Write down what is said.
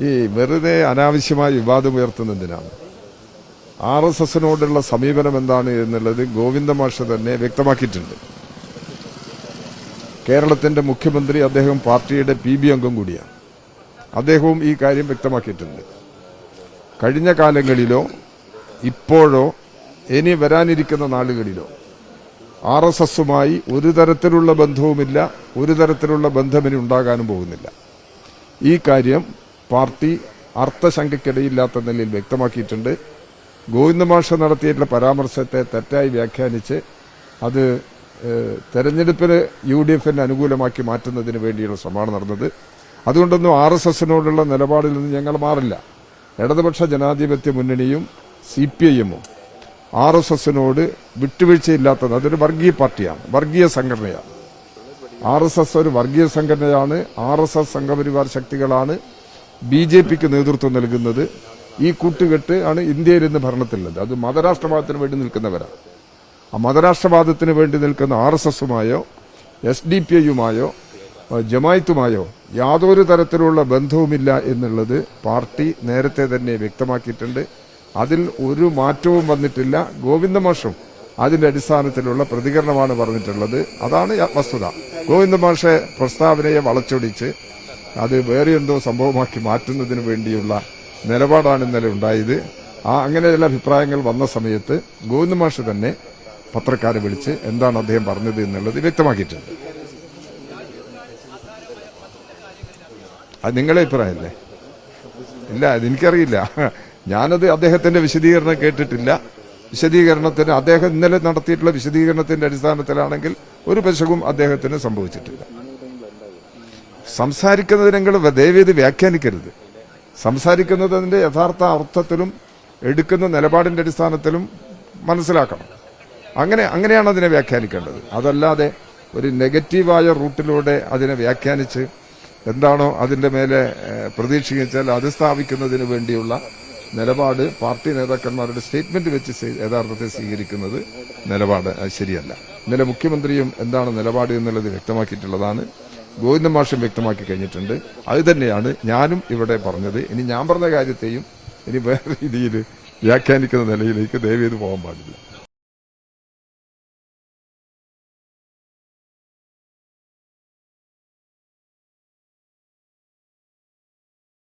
ഈ വെറുതെ അനാവശ്യമായി വിവാദം ഉയർത്തുന്നതിനാണ്. ആർ എസ് എസിനോടുള്ള സമീപനം എന്താണ് എന്നുള്ളത് ഗോവിന്ദ മാഷ് തന്നെ വ്യക്തമാക്കിയിട്ടുണ്ട്. കേരളത്തിന്റെ മുഖ്യമന്ത്രി അദ്ദേഹം പാർട്ടിയുടെ പി ബി അംഗം കൂടിയാണ്. അദ്ദേഹവും ഈ കാര്യം വ്യക്തമാക്കിയിട്ടുണ്ട്. കഴിഞ്ഞ കാലങ്ങളിലോ ഇപ്പോഴോ ഇനി വരാനിരിക്കുന്ന നാളുകളിലോ ആർ എസ് എസുമായി ഒരു തരത്തിലുള്ള ബന്ധവുമില്ല ഒരു തരത്തിലുള്ള ബന്ധമിനി ഉണ്ടാകാനും പോകുന്നില്ല. ഈ കാര്യം പാർട്ടി അർത്ഥശങ്കയ്ക്കിടയില്ലാത്ത നിലയിൽ വ്യക്തമാക്കിയിട്ടുണ്ട്. ഗോവിന്ദമാഷ നടത്തിയിട്ടുള്ള പരാമർശത്തെ തെറ്റായി വ്യാഖ്യാനിച്ച് അത് തെരഞ്ഞെടുപ്പിന് യു ഡി എഫിന് അനുകൂലമാക്കി മാറ്റുന്നതിന് വേണ്ടിയുള്ള ശ്രമമാണ് നടന്നത്. അതുകൊണ്ടൊന്നും ആർ എസ് എസിനോടുള്ള നിലപാടിൽ നിന്ന് ഞങ്ങൾ മാറില്ല. ഇടതുപക്ഷ ജനാധിപത്യ മുന്നണിയും സി പി ഐ എമ്മും ആർ എസ് എസിനോട് വിട്ടുവീഴ്ചയില്ലാത്തത് അതൊരു വർഗീയ പാർട്ടിയാണ് വർഗീയ സംഘടനയാണ്. ആർ എസ് എസ് ഒരു വർഗീയ സംഘടനയാണ് ആർ എസ് എസ് സംഘപരിവാർ ശക്തികളാണ് ബി ജെ പിക്ക് നേതൃത്വം നൽകുന്നത് ഈ കൂട്ടുകെട്ട് ആണ് ഇന്ത്യയിൽ ഇന്ന് ഭരണത്തിലുള്ളത്. അത് മതരാഷ്ട്രവാദത്തിന് വേണ്ടി നിൽക്കുന്നവരാണ്. ആ മതരാഷ്ട്രവാദത്തിന് വേണ്ടി നിൽക്കുന്ന ആർ എസ് എസുമായോ എസ് ഡി പി ഐയുമായോ ജമായത്തുമായോ യാതൊരു തരത്തിലുള്ള ബന്ധവുമില്ല എന്നുള്ളത് പാർട്ടി നേരത്തെ തന്നെ വ്യക്തമാക്കിയിട്ടുണ്ട്. അതിൽ ഒരു മാറ്റവും വന്നിട്ടില്ല. ഗോവിന്ദമാഷും അതിന്റെ അടിസ്ഥാനത്തിലുള്ള പ്രതികരണമാണ് പറഞ്ഞിട്ടുള്ളത്. അതാണ് വസ്തുത. ഗോവിന്ദമാഷെ പ്രസ്താവനയെ വളച്ചൊടിച്ച് അത് വേറെ എന്തോ സംഭവമാക്കി മാറ്റുന്നതിന് വേണ്ടിയുള്ള നിലപാടാണ് ഇന്നലെ ഉണ്ടായത്. ആ അങ്ങനെ ചില അഭിപ്രായങ്ങൾ വന്ന സമയത്ത് ഗോവിന്ദമാഷ് തന്നെ പത്രക്കാരെ വിളിച്ച് എന്താണ് അദ്ദേഹം പറഞ്ഞത് എന്നുള്ളത് വ്യക്തമാക്കിയിട്ടുണ്ട്. അത് നിങ്ങളെ അഭിപ്രായമല്ലേ? ഇല്ല അതെനിക്കറിയില്ല ഞാനത് അദ്ദേഹത്തിന്റെ വിശദീകരണം കേട്ടിട്ടില്ല. വിശദീകരണത്തിന് അദ്ദേഹം ഇന്നലെ നടത്തിയിട്ടുള്ള വിശദീകരണത്തിന്റെ അടിസ്ഥാനത്തിലാണെങ്കിൽ ഒരു പശകും അദ്ദേഹത്തിന് സംഭവിച്ചിട്ടില്ല. സംസാരിക്കുന്നത് നിങ്ങൾ ദയവേത് വ്യാഖ്യാനിക്കരുത്. സംസാരിക്കുന്നത് യഥാർത്ഥ അർത്ഥത്തിലും എടുക്കുന്ന നിലപാടിന്റെ അടിസ്ഥാനത്തിലും മനസ്സിലാക്കണം. അങ്ങനെ അങ്ങനെയാണ് അതിനെ വ്യാഖ്യാനിക്കേണ്ടത്. അതല്ലാതെ ഒരു നെഗറ്റീവായ റൂട്ടിലൂടെ അതിനെ വ്യാഖ്യാനിച്ച് എന്താണോ അതിന്റെ മേലെ പ്രതീക്ഷിച്ചാൽ അത് സ്ഥാപിക്കുന്നതിന് വേണ്ടിയുള്ള നിലപാട് പാർട്ടി നേതാക്കന്മാരുടെ സ്റ്റേറ്റ്മെന്റ് വെച്ച് യഥാർത്ഥത്തെ സ്വീകരിക്കുന്നത് നിലപാട് ശരിയല്ല. ഇന്നലെ മുഖ്യമന്ത്രിയും എന്താണ് നിലപാട് എന്നുള്ളത് വ്യക്തമാക്കിയിട്ടുള്ളതാണ്. ഗോവിന്ദ മാഷം വ്യക്തമാക്കി കഴിഞ്ഞിട്ടുണ്ട്. അത് തന്നെയാണ് ഞാനും ഇവിടെ പറഞ്ഞത്. ഇനി ഞാൻ പറഞ്ഞ കാര്യത്തെയും ഇനി വേറെ രീതിയിൽ വ്യാഖ്യാനിക്കുന്ന നിലയിലേക്ക് ദയവേത് പോകാൻ പാടില്ല.